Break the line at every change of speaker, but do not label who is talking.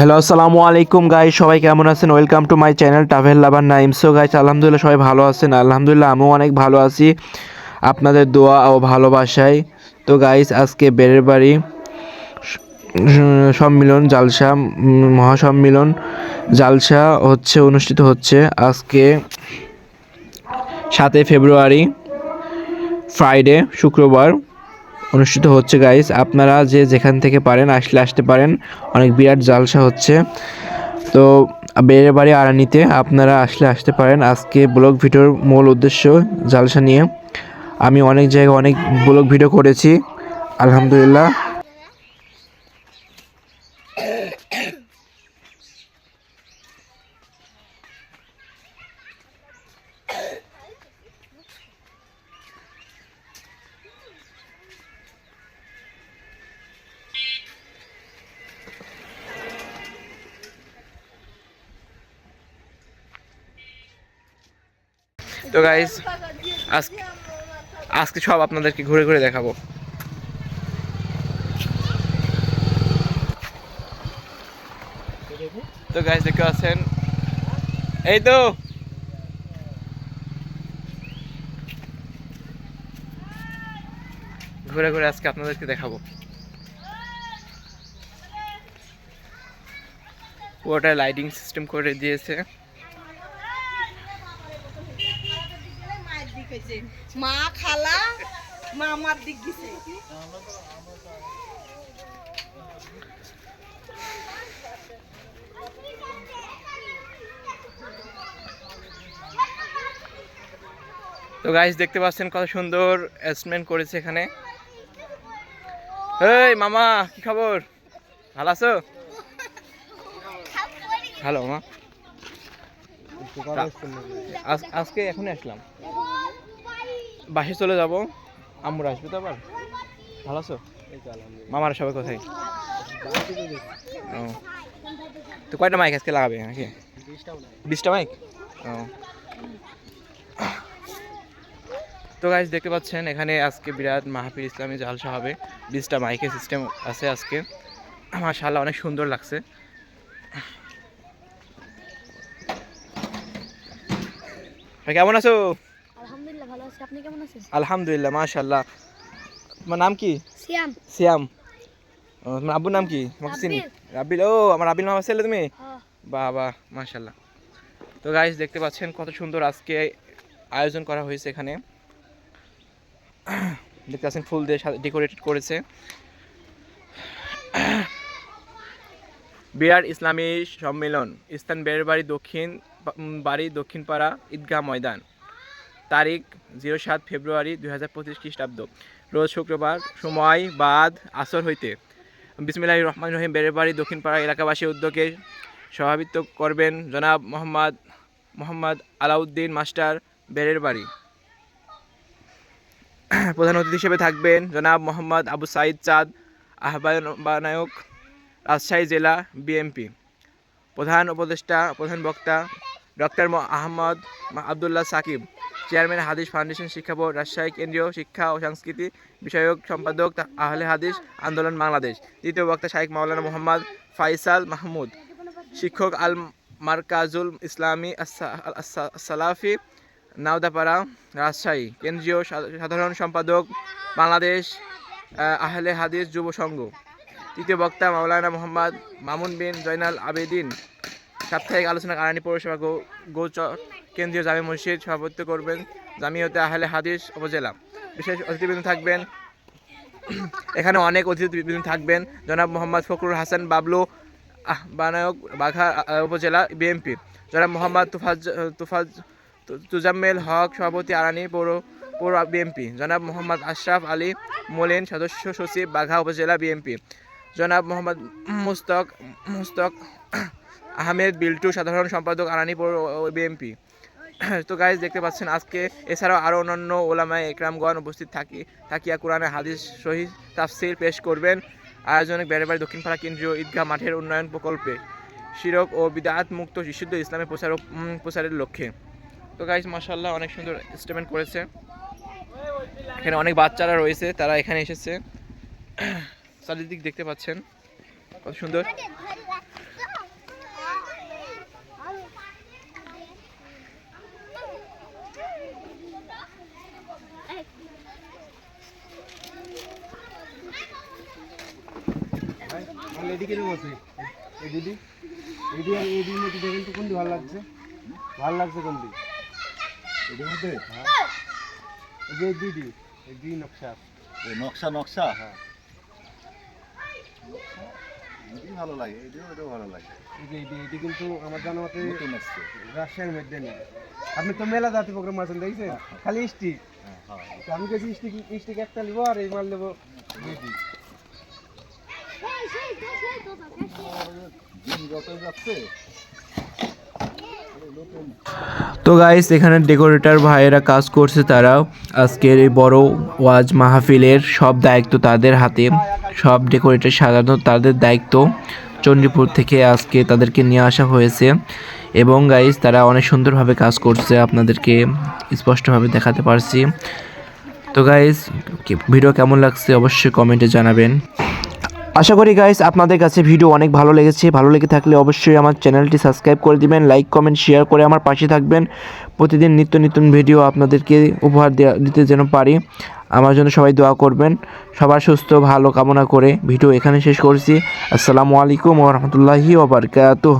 Hello, আসসালামু আলাইকুম guys সবাই কেমন আছেন? Welcome to my channel travel lover Naim so guys আলহামদুলিল্লাহ সবাই ভালো আছেন। আলহামদুলিল্লাহ, আমিও অনেক ভালো আছি। আপনাদের দোয়া ও ভালোবাসায়। তো গাইস আজকে বেড়ের বাড়ি সম্মিলন, জালসা মহাসম্মিলন। জালসা হচ্ছে, অনুষ্ঠিত হচ্ছে আজকে সাতই ফেব্রুয়ারি ফ্রাইডে শুক্রবার। অনুষ্ঠিত হচ্ছে গাইস আপনারা যে যেখান থেকে পারেন, আসলে আসতে পারেন। অনেক বিরাট জালসা হচ্ছে। তো বেড়ে বাড়ি আড়ানিতে আপনারা আসলে আসতে পারেন। আজকে ব্লগ ভিডিওর মূল উদ্দেশ্য জালসা নিয়ে। আমি অনেক জায়গায় অনেক ব্লগ ভিডিও করেছি। আলহামদুলিল্লাহ। তো গাইস আজকে আজকে সব আপনাদেরকে ঘুরে ঘুরে দেখাবো। তো গাইস দেখতে পাচ্ছেন? এই তো! ঘুরে ঘুরে আজকে আপনাদেরকে দেখাবো। পুরোটা লাইটিং সিস্টেম করে দিয়েছে।
মা খালা মামার দিক গেছে
তো গাইস দেখতে পাচ্ছেন কত সুন্দর অ্যারেঞ্জমেন্ট করেছে এখানে। এই, মামা, কি খবর? ভালো আছো? হ্যালো মা। আজকে এখনই আসলাম। বাসে চলে যাব। আম্মুর আসবে তো আবার? ভালো আছো? মামারা সবাই কোথায়? তো কয়টা মাইক আজকে লাগাবে নাকি? বিশটা মাইক তো গাইজ দেখতে পাচ্ছেন, এখানে আজকে বিরাট মাহাফির ইসলামী জালসা হবে। বিশটা মাইকের সিস্টেম আছে আজকে। মাশাআল্লাহ, অনেক সুন্দর লাগছে। কেমন আছি?
আপনি কেমন আছেন?
আলহামদুলিল্লাহ মাশাআল্লাহ। তোমার নাম কি?
সিয়াম।
সিয়াম। তোমার আব্বুর নাম কি? আমাকে চিনি? রাব্বিল। ও আমার রাব্বিল মামা ছেলে তুমি। বাহ বাহ তো গাইজ দেখতে পাচ্ছেন কত সুন্দর আজকে আয়োজন করা হয়েছে এখানে। দেখতে পাচ্ছেন ফুল দিয়ে ডেকোরেটেড করেছে। বিরাট ইসলামী সম্মেলন স্থান বেড়বাড়ি দক্ষিণ বাড়ি দক্ষিণ পাড়া ঈদগাহ ময়দান। তারিখ জিরো সাত ফেব্রুয়ারি দুই হাজার পঁচিশ খ্রিস্টাব্দ। রোজ শুক্রবার সময় বাদ আসর হইতে। বিসমিল্লাহ রহমান রহিম বেড়েবাড়ি দক্ষিণপাড়া এলাকাবাসী উদ্যোগে সভাপতিত্ব করবেন জনাব মোহাম্মদ মোহাম্মদ আলাউদ্দিন মাস্টার, বেড়ের বাড়ি। প্রধান অতিথি হিসেবে থাকবেন জনাব মোহাম্মদ আবু সাইদ চাঁদ, আহ্বায়ক রাজশাহী জেলা বিএমপি। প্রধান উপদেষ্টা, প্রধান বক্তা, doctor Ahmad Abdullah Sakib. Chairman Hadith foundation শিক্ষা বোর্ড, রাজশাহী কেন্দ্রীয় শিক্ষা ও সংস্কৃতি বিষয়ক সম্পাদক আহলে হাদিস আন্দোলন বাংলাদেশ। দ্বিতীয় বক্তা শাইখ মাওলানা মোহাম্মদ ফাইসাল মাহমুদ। শিক্ষক আল মার্কাজুল ইসলামী সালাফি নাওদাপাড়া, রাজশাহী। কেন্দ্রীয় সাধারণ সম্পাদক বাংলাদেশ আহলে হাদিস যুব সংঘ। তৃতীয় বক্তা মাওলানা মোহাম্মদ মামুন বিন জয়নাল আবেদিন। সাপ্তাহিক আলোচনা কারানি পৌরসভা গৌচর কেন্দ্রীয় জামে মসজিদ সভাপতিত্ব করবেন জামিয়তে আহলে হাদিস উপজেলা। বিশেষ অতিথিবৃন্দ থাকবেন। এখানে অনেক অতিথিবৃন্দ থাকবেন। জনাব মোহাম্মদ ফখরুল হাসান বাবলু বানায়ক বাঘা উপজেলা বিএনপি। জনাব মোহাম্মদ তুফাজ তুফাজ, তুজাম্মেল হক সভাপতি আরানি, পৌর পৌর বিএনপি। জনাব মোহাম্মদ আশরাফ আলী মোলেন, সদস্য সচিব বাঘা, উপজেলা বিএনপি। জনাব মোহাম্মদ মুস্তক মুস্তক আহমেদ বিল্টু, সাধারণ সম্পাদক আরানি, পৌর বিএনপি। তো গাইজ দেখতে পাচ্ছেন আজকে এছাড়াও আরও অন্যান্য ওলামায় একরামগণ উপস্থিত থাকি, থাকিয়া কোরআনে হাদিস সহি, তাফসির পেশ করবেন। আয়োজনে বেড়েবাড়ি দক্ষিণপাড়া কেন্দ্রীয় ঈদগাহ মাঠের উন্নয়ন প্রকল্পে শিরক ও বিদাত মুক্ত শিশুদ্ধ ইসলামের প্রচার প্রচারের লক্ষ্যে। তো গাইজ মাসাল্লাহ অনেক সুন্দর স্টেটমেন্ট করেছে। এখানে অনেক বাচ্চারা রয়েছে, তারা এখানে এসেছে। চারিদিক দেখতে পাচ্ছেন, কত সুন্দর।
এডি কীরকম আছে আর এডি মধ্যে দেখেন তো কোনটি ভালো লাগছে? ভালো লাগছে কোনটি? এডির মধ্যে? এই যে এডি এডি নকশা।
এই নকশা নকশা?
হ্যাঁ।
ভালো লাগে এটাও এটাও ভালো লাগে।
এই এডি কিন্তু আমার জানা মতে রাজশাহীর মধ্যে নেই। আপনি তো মেলা জাতি প্রোগ্রাম আছেন দেখছেন? খালি স্টিক
হ্যাঁ হ্যাঁ।
আমি কাছে স্টিক স্টিক একটা নিবো আর এই মাল নেব
তো গাইস এখানে ডেকোরেটর ভাইয়েরা কাজ করছে তারা। আজকের এই বড় ওয়াজ মাহফিলের সব দায়িত্ব তাদের হাতে। সব ডেকোরেটর সাজানো তাদের দায়িত্ব। চণ্ডীপুর থেকে আজকে তাদেরকে নিয়ে আসা হয়েছে। এবং গাইস তারা অনেক সুন্দরভাবে কাজ করছে। আপনাদেরকে স্পষ্টভাবে দেখাতে পারছি। তো গাইস ভিডিও কেমন লাগছে অবশ্যই কমেন্টে জানাবেন। আশা করি গাইস আপনাদের কাছে ভিডিও অনেক ভালো লেগেছে। ভালো লেগে থাকলে অবশ্যই আমার চ্যানেলটি সাবস্ক্রাইব করে দিবেন লাইক কমেন্ট শেয়ার করে আমার পাশে থাকবেন। প্রতিদিন নিত্য নতুন ভিডিও আপনাদেরকে উপহার দিতে যেন পারি। আমার জন্য সবাই দোয়া করবেন। সবার সুস্থ, ভালো কামনা করে ভিডিও এখানে শেষ করছি। আসসালামু আলাইকুম ওরহমতুল্লাহি ওবরকাতুহ